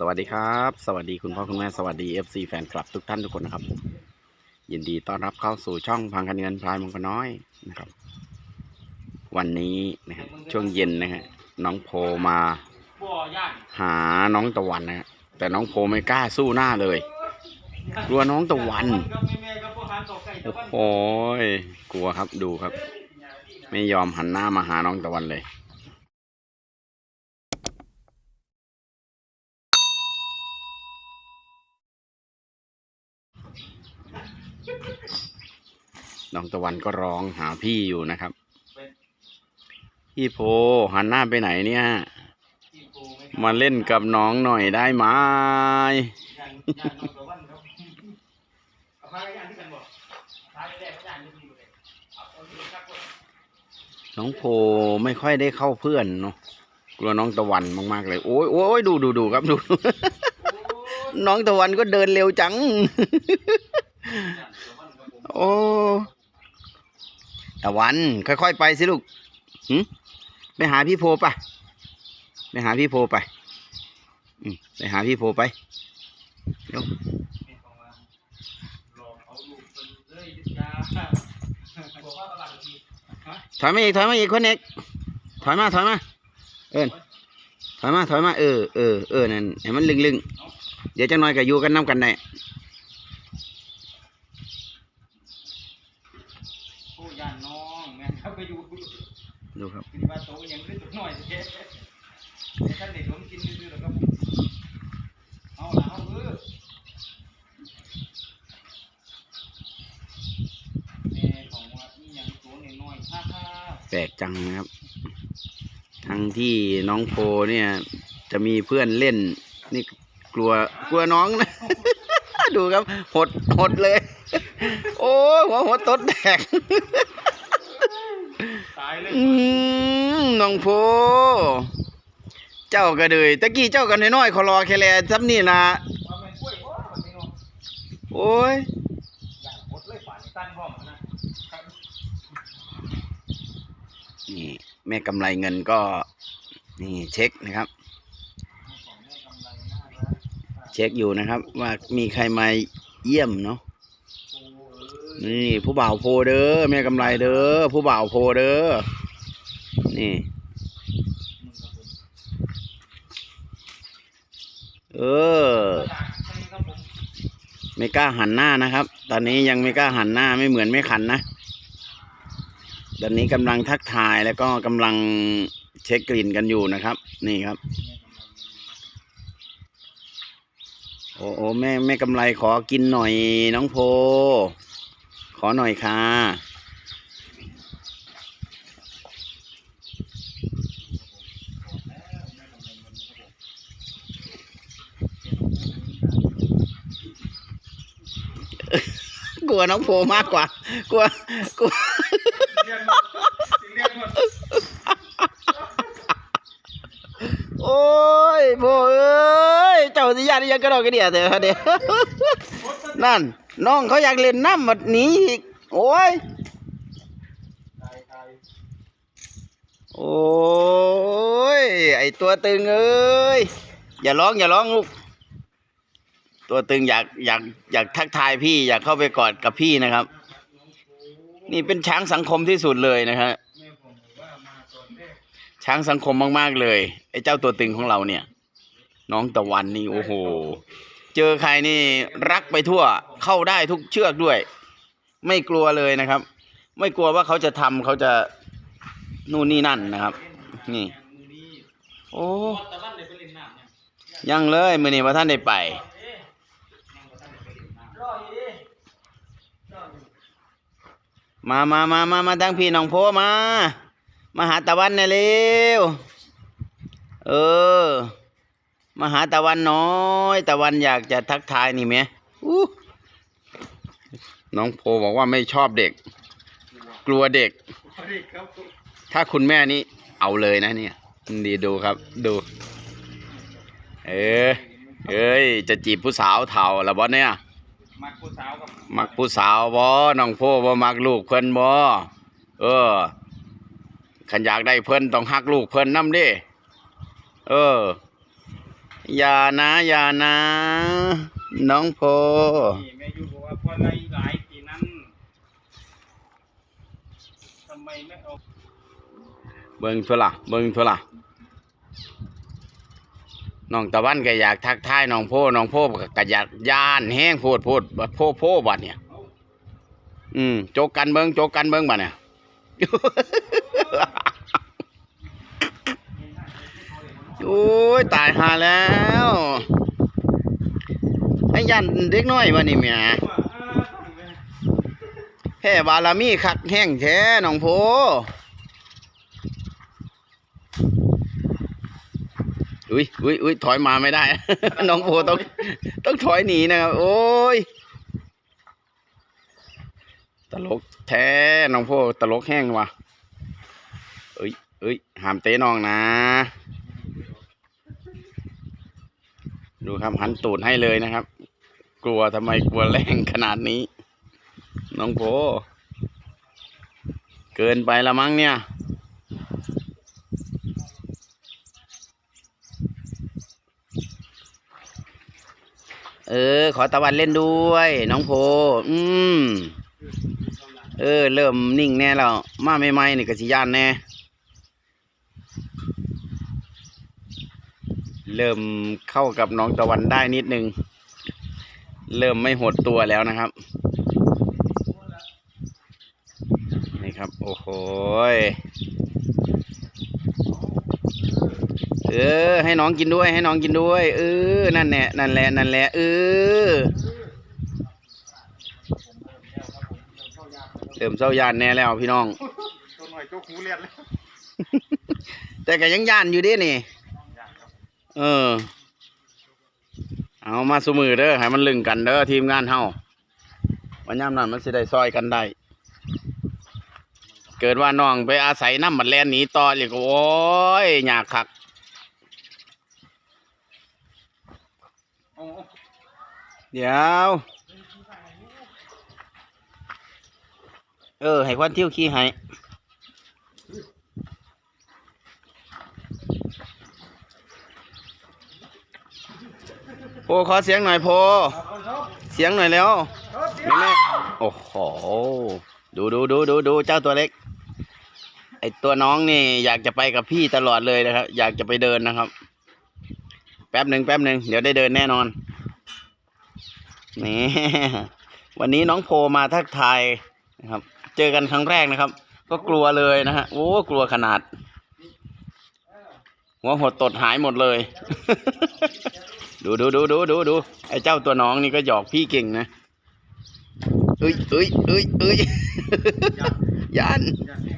สวัสดีครับ สวัสดีคุณพ่อคุณแม่สวัสดี FC แฟนคลับทุกท่านทุกคนนะครับ ยินดีต้อนรับเข้าสู่ช่องพังคันเงินพลายมังกรน้อยนะครับ วันนี้นะครับช่วงเย็นนะฮะน้องโพมาหาน้องตะวันนะฮะแต่น้องโพไม่กล้าสู้หน้าเลยกลัวน้องตะวันโอ้ยกลัวครับดูครับ ไม่ยอมหันหน้ามาหาน้องตะวันเลย น้องตะวันก็ร้องหาพี่อยู่นะครับ พี่โพหันหน้าไปไหนเนี่ย มาเล่นกับน้องหน่อยได้ไหมน้อกตะวันครับเอาพาไปย่านที่กันบ่พาไปแรกก็ย่านที่นี่เลยเอาเอาที่ครับผมน้องโพไม่ค่อยได้เข้าเพื่อนเนาะกลัวน้องตะวันมากๆเลย โอ้ยโอ้ยดูดูดูครับดู น้องตะวันก็เดินเร็วจัง โอ้ตะวัน ค่อยๆไปสิลูกหึไปหาพี่โพไปไปหาพี่โพไปอืมไปหาพี่โพไปเดี๋ยวนี่ของว่หลอกเอาลูกเพิ่นเลยยาบอกว่าตลาดถอยมาอีกถอยมาอีกคนเอกถอยมาถอยมา เอินถอยมาถอยมาเออเออเออนั่นให้มันลึงลึงๆเดี๋ยวจังหน่อยก็อยู่กันน้ำกันได้ ผู้ย่านน้ ครับไปอยู่ดูครับคิดว่าโตยังขึ้นตัวหน่อยแค่ท่านเด็กล้มกินซื่อๆแล้วครับเอาละเอาเออแม่ของว่าอีหยังตัวน้อยๆแปลกจังนะครับ ทั้งที่น้องโพเนี่ย จะมีเพื่อนเล่น นี่กลัวกลัวน้องนะ ดูครับ หดหดเลย โอ้หัวหดตดแตก ตายเลยอืมน้องโพ เจ้าก็เลยตะกี้เจ้ากันน้อยๆขอรอแค่แลซ้ำนี่นะว่าแม่นกล้วยบ่มันนี่เนาะโอ้ยอยากหดเลยป่านนี้ตั้นพร้อมนะครับนี่แม่กำไรเงินก็ นี่เช็คนะครับของแม่กำไรน่ารักเช็คอยู่นะครับ ว่ามีใครมาเยี่ยมเนาะโอ้เอ้ย นี่ ผู้บ่าวโพเด้อแม่กำไรเด้อผู้บ่าวโพเด้อนี่ เออ ไม่กล้าหันหน้านะครับ ตอนนี้ยังไม่กล้าหันหน้าไม่เหมือนไม่ขันนะ ตอนนี้กำลังทักทายแล้วก็กำลังเช็คกลิ่นกันอยู่นะครับ นี่ครับ โอ้โอแม่แม่กำไรขอกินหน่อยน้องโพ ขอหน่อยค่ะ กลัวน้องโพมากกว่า กลัว กลัว โอ้ยโพเอ้ย เจ้าสิญาติยังกระดอกกระเดียเถอะเดี๋ยวนั่น น้องเขาอยากเล่นน้ำแบบนี้อีก โอ้ย โอ้ย ไอตัวตึงเอ้ย อย่าร้องอย่าร้องลูก ตัวตึงอยากอยากอยากทักทายพี่อยากเข้าไปกอดกับพี่นะครับ นี่เป็นช้างสังคมที่สุดเลยนะครับช้างสังคมมาก ๆ เลย ไอ้เจ้าตัวตึงของเราเนี่ย น้องตะวันนี่ โอ้โห เจอใครนี่รักไปทั่วเข้าได้ทุกเชือกด้วย ไม่กลัวเลยนะครับ ไม่กลัวว่าเขาจะทำเขาจะนู่นนี่นั่นนะครับ นี่มือนี้โอ้ตะวันเลยไปเล่นน้ำเนี่ยยังเลยมือนี้ว่าท่านได้ไปมามามามามาตั้งพี่น้องโพมา มาหาตะวันน่อยเร็ว เออ มาหาตะวันน้อยตะวันอยากจะทักทายนี่ไหมอู้น้องโพบอกว่าไม่ชอบเด็ก กลัวเด็ก ถ้าคุณแม่นี่เอาเลยนะเนี่ยดีดูครับ ดู เออเอ้ย จะจีบผู้สาวเถ่าละบอเนี่ย มักผู้สาวกับมักผู้สาวบ่น้องโพบ่มักลูกเพิ่นบ่เออขันอยากได้เพิ่นต้องฮักลูกเพิ่นนำด้เออ อย่านะอย่านะ น้องโพนี่แม่ยูบอกว่าพอไรหลายปีนั้นทำไมไม่เอาเบิ่งทั่วละเบิ่งทั่วละน้องตะวันก็อยากทักทายน้องโพน้องโพก็อยากย่านแห้งโพดโพดบัดโพโพบัดเนี่ย อืมโจกกันเบิ่งโจกกันเบิ่งบัดเนี่ย โอ้ยตายหาแล้วไอ้ยันเด็กน้อยบัดนี่แหม่ว่าอ่าแพ้บารมีคักแห้งแท้น้องโพอุ้ยอุ้ยอุ้ยถอยมาไม่ได้ น้องโพต้องต้องถอยหนีนะครับ โอ้ย ตลกแท้ น้องโพตลกแห้งว่ะเอ้ยเอ้ยห้ามเตะน้องนะ ดูครับหันตูดให้เลยนะครับ กลัวทำไมกลัวแรงขนาดนี้ น้องโพเกินไปละมั้งเนี่ย เออ ขอตะวันเล่นด้วย น้องโพ อืม เออ เริ่มนิ่งแน่แล้ว มาใหม่นี่ก็สิยานแน่ เริ่มเข้ากับน้องตะวันได้นิดนึง เริ่มไม่หดตัวแล้วนะครับ นี่ครับ โอ้โหยเออ ให้น้องกินด้วย ให้น้องกินด้วย เออ นั่นแหละ นั่นแหละ นั่นแหละ เออ เริ่มเศร้ายานแน่แล้วพี่น้องตัวหน่อยโจ๊กหูเลียนเลยแต่ก็ยังย่านอยู่เดินี่ เออ เอามาสมือเด้อให้มันลึงกันเด้อทีมงานเฮาวันยามนั้นมันสิได้ซอยกันได้เกิดว่าน้องไปอาศัยน้ำมันแลนหนีต่อเลยก็โอ้ยยากคักเดี๋ยว เออ ให้ควันเที่ยวขี้ให้ โพขอเสียงหน่อยโพเสียงหน่อยแล้วแม่แม่โอ้โหดูดูดูดูดูเจ้าตัวเล็ก ไอตัวน้องนี่ อยากจะไปกับพี่ตลอดเลยนะครับ อยากจะไปเดินนะครับ แป๊บหนึ่งแป๊บหนึ่งเดี๋ยวได้เดินแน่นอนนี่วันนี้น้องโพมาทักทายนะครับ เจอกันครั้งแรกนะครับ ก็กลัวเลยนะฮะโอ้กลัวขนาดหัวหดตดหายหมดเลย ดูดูดูดูดูดูไอ้เจ้าตัวน้องนี่ก็หยอกพี่เก่งนะเอ้ยเอ้ยเอ้ยเอ้ยยันยากแห้ง